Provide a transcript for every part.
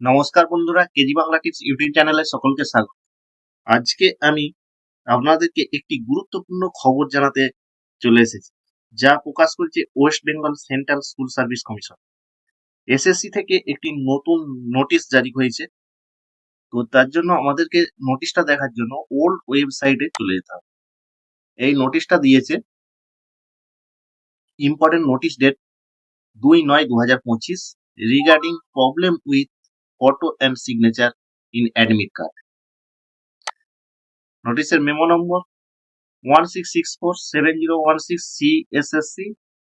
নমস্কার বন্ধুরা, KG Bangla tips YouTube চ্যানেলে সকলকে স্বাগত। আজকে আমি আপনাদেরকে একটি গুরুত্বপূর্ণ খবর জানাতে চলে এসেছি, যা প্রকাশ করেছে West Bengal central school service commission. SSC থেকে একটি নতুন নোটিশ জারি হয়েছে। তো তার জন্য আমাদেরকে নোটিশটা দেখার জন্য ওল্ড ওয়েবসাইটে চলে যেতে হবে। এই নোটিশটা দিয়েছে ইম্পর্টেন্ট নোটিশ ডেট দুই নয় দু হাজার পঁচিশ regarding problem with photo and signature in admit card নোটিশের memo number one six six four seven zero one six C S S C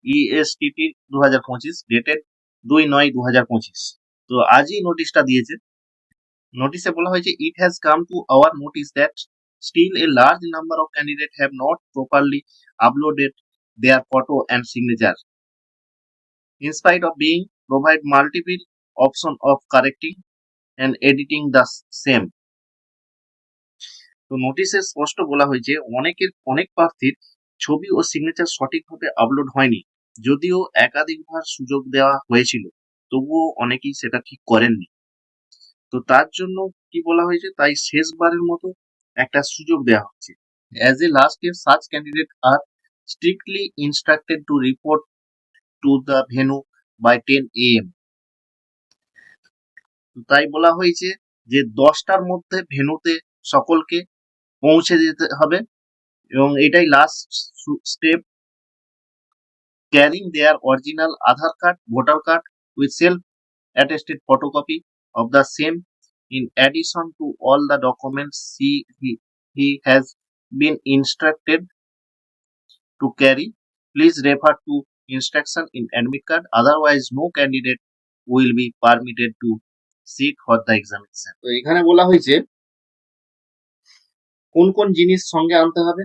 ESTT দু হাজার পঁচিশ ডেটেড দুই নয় দু হাজার পঁচিশ তো আজই নোটিশটা দিয়েছে। নোটিশে বলা হয়েছে it has come to our notice that still a large number of candidate have not properly uploaded their photo and signature in spite of being provide multiple option of correcting and editing the same. তো নোটিশে স্পষ্ট বলা হয়েছে, অনেকের, অনেক প্রার্থীর ছবি ও signature সঠিকভাবে আপলোড হয়নি, যদিও একাধিকবার সুযোগ দেওয়া হয়েছিল, তবুও অনেকেই সেটা ঠিক করেননি। তো তার জন্য কি বলা হয়েছে, তাই শেষবারের মতো একটা সুযোগ দেওয়া হচ্ছে। As a last year such candidate are strictly instructed to report to the venue by ten A M তাই বলা হয়েছে যে দশটার মধ্যে ভেনুতে সকলকে পৌঁছে দিতে হবে এবং এটাই last step carrying their original Aadhaar card voter card with self attested photocopy of the same in addition to all the documents she he has been instructed to carry please refer to instruction in admit card otherwise no candidate will be permitted to sit for the examination. তো এখানে বলা হয়েছে, কোন কোন জিনিস সঙ্গে আনতে হবে?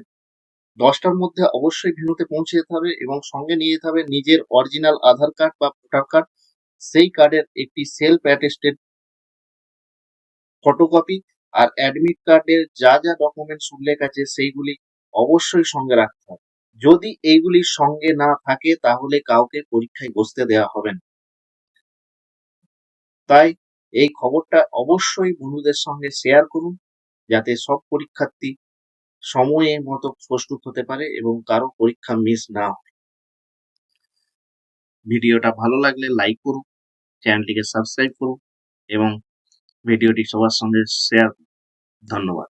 দশটার মধ্যে অবশ্যই ভেনুতে পৌঁছে যেতে হবে এবং সঙ্গে নিয়ে যেতে হবে নিজের অরিজিনাল আধার কার্ড বা ভোটার কার্ড সেই কার্ডের একটি সেলফ অ্যাটেস্টেড ফটোকপি আর অ্যাডমিট কার্ডের যা যা ডকুমেন্টস উল্লেখ আছে সেইগুলি অবশ্যই সঙ্গে রাখতে হবে। যদি এইগুলি সঙ্গে না থাকে, তাহলে কাউকে পরীক্ষায় বসতে দেওয়া হবে না। তাই এই খবরটা অবশ্যই বন্ধুদের সঙ্গে শেয়ার করুন, যাতে সব পরীক্ষার্থী সময়ে মতো প্রস্তুত হতে পারে এবং কারও পরীক্ষা মিস না হয়। ভিডিওটা ভালো লাগলে লাইক করুন চ্যানেলটিকে সাবস্ক্রাইব করুন এবং ভিডিওটি সবার সঙ্গে শেয়ার ধন্যবাদ।